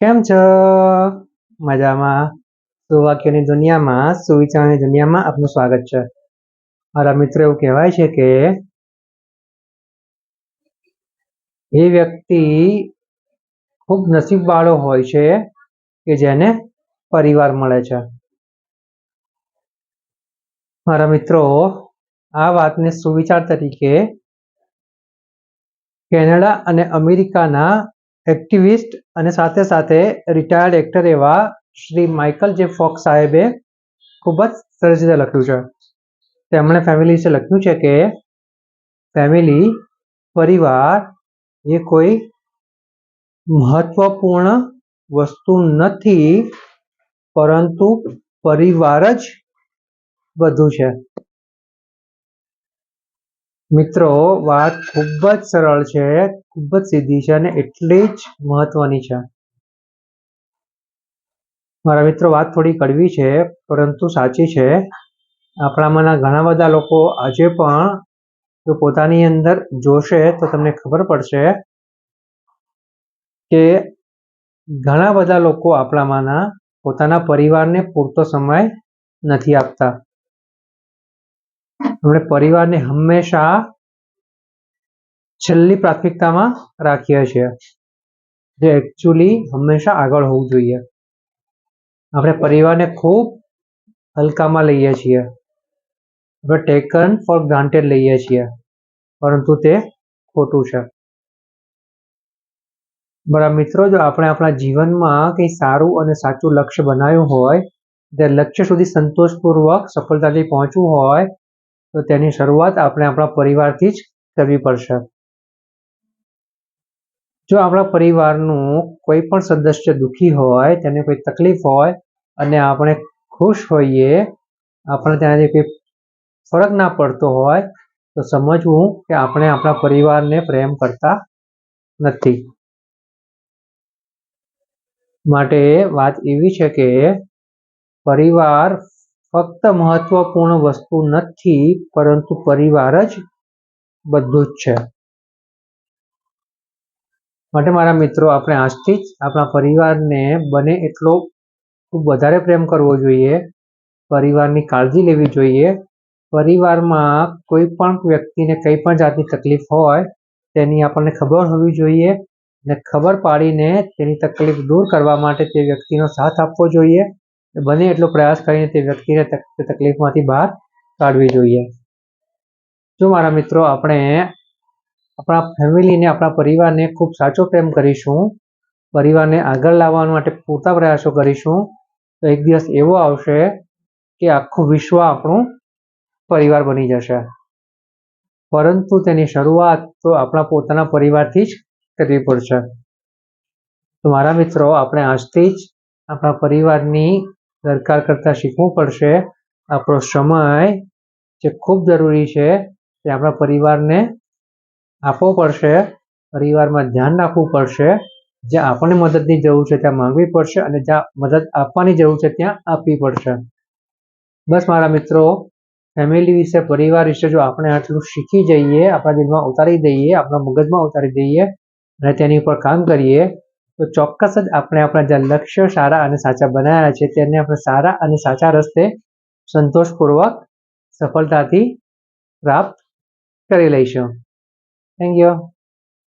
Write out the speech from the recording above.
કેમ છો? મજામાં. સુવાક્યોની દુનિયામાં, સુવિચારની દુનિયામાં આપનું સ્વાગત છે. મારા મિત્રો, એવું કહેવાય છે કે એ વ્યક્તિ ખૂબ નસીબવાળો હોય છે કે જેને પરિવાર મળે છે. મારા મિત્રો, આ વાતને સુવિચાર તરીકે કેનેડા અને અમેરિકાના એક્ટિવિસ્ટ અને સાથે સાથે રિટાયર્ડ એક્ટર એવા શ્રી માઇકલ જે ફોક્સ સાહેબે ખૂબ જ સરસ રીતે લખ્યું છે. તેમણે ફેમિલી વિશે લખ્યું છે કે ફેમિલી પરિવાર એ કોઈ મહત્વપૂર્ણ વસ્તુ નથી, પરંતુ પરિવાર જ બધું છે. મિત્રો, વાત ખૂબ જ સરળ છે, ખૂબ જ સીધી છે અને એટલી જ મહત્વની છે. મારા મિત્રો, વાત થોડી કડવી છે, પરંતુ સાચી છે. આપણામાંના ઘણા બધા લોકો આજે પણ જો પોતાની અંદર જોશે તો તમને ખબર પડશે કે ઘણા બધા લોકો આપણામાંના પોતાના પરિવારને પૂરતો સમય નથી આપતા. આપણે પરિવારને હંમેશા છેલ્લી પ્રાથમિકતામાં રાખીએ છીએ જે એકચ્યુઅલી હંમેશા આગળ હોવું જોઈએ. આપણે પરિવારને ખૂબ હલકામાં લઈએ છીએ. આપણે ટેકન ફોર ગ્રાન્ટેડ લઈએ છીએ. પરંતુ તે ખોટું છે. બરાબર મિત્રો, જો આપણે આપણા જીવનમાં કંઈ સારું અને સાચું લક્ષ્ય બનાવ્યું હોય, તે લક્ષ્ય સુધી સંતોષપૂર્વક સફળતાથી પહોંચવું હોય તો તેની શરૂઆત આપણે આપણા પરિવારથી જ કરવી પડશે. જો આપણા પરિવારનું કોઈ પણ સદસ્ય દુઃખી હોય, તેને કોઈ તકલીફ હોય અને આપણે ખુશ હોઈએ આપણે તેનાથી કોઈ ફરક ના પડતો હોય, તો સમજવું કે આપણે આપણા પરિવારને પ્રેમ કરતા નથી. માટે વાત એવી છે કે પરિવાર ફક્ત મહત્વપૂર્ણ વસ્તુ નથી, પરંતુ પરિવાર જ બધું જ છે. માટે મારા મિત્રો, આપણે આજથી જ આપણા પરિવારને બને એટલો ખૂબ વધારે પ્રેમ કરવો જોઈએ. પરિવારની કાળજી લેવી જોઈએ. પરિવારમાં કોઈ પણ વ્યક્તિને કંઈ પણ જાતની તકલીફ હોય, તેની આપણને ખબર હોવી જોઈએ ને ખબર પાડીને તેની તકલીફ દૂર કરવા માટે તે વ્યક્તિનો સાથ આપવો જોઈએ. બને એટલો પ્રયાસ કરીને તે વ્યક્તિને તકલીફમાંથી બહાર કાઢવી જોઈએ. જો મારા મિત્રો, આપણે આપણા ફેમિલીને આપણા પરિવારને ખૂબ સાચો પ્રેમ કરીશું પરિવારને આગળ લાવવા માટે પૂરતા પ્રયાસો કરીશું, તો એક દિવસ એવો આવશે કે આખું વિશ્વ આપણું પરિવાર બની જશે. પરંતુ તેની શરૂઆત તો આપણા પોતાના પરિવારથી જ કરવી પડશે. તો મારા મિત્રો, આપણે આજથી જ આપણા પરિવારની દરકાર કરતાં શીખવું પડશે. આપણો સમય જે ખૂબ જરૂરી છે તે આપણા પરિવારને આપવો પડશે. પરિવારમાં ધ્યાન રાખવું પડશે. જ્યાં આપણને મદદની જરૂર છે ત્યાં માંગવી પડશે અને જ્યાં મદદ આપવાની જરૂર છે ત્યાં આપવી પડશે. બસ મારા મિત્રો ફેમિલી વિશે, પરિવાર વિશે જો આપણે આટલું શીખી જઈએ, આપણા દિલમાં ઉતારી દઈએ, આપણા મગજમાં ઉતારી દઈએ અને તેની ઉપર કામ કરીએ તો ચોક્કસ જ આપણે આપણા જે લક્ષ્ય સારા અને સાચા બનાવ્યા છે તેને આપણે સારા અને સાચા રસ્તે સંતોષપૂર્વક સફળતાથી પ્રાપ્ત કરી લઈશું. Thank you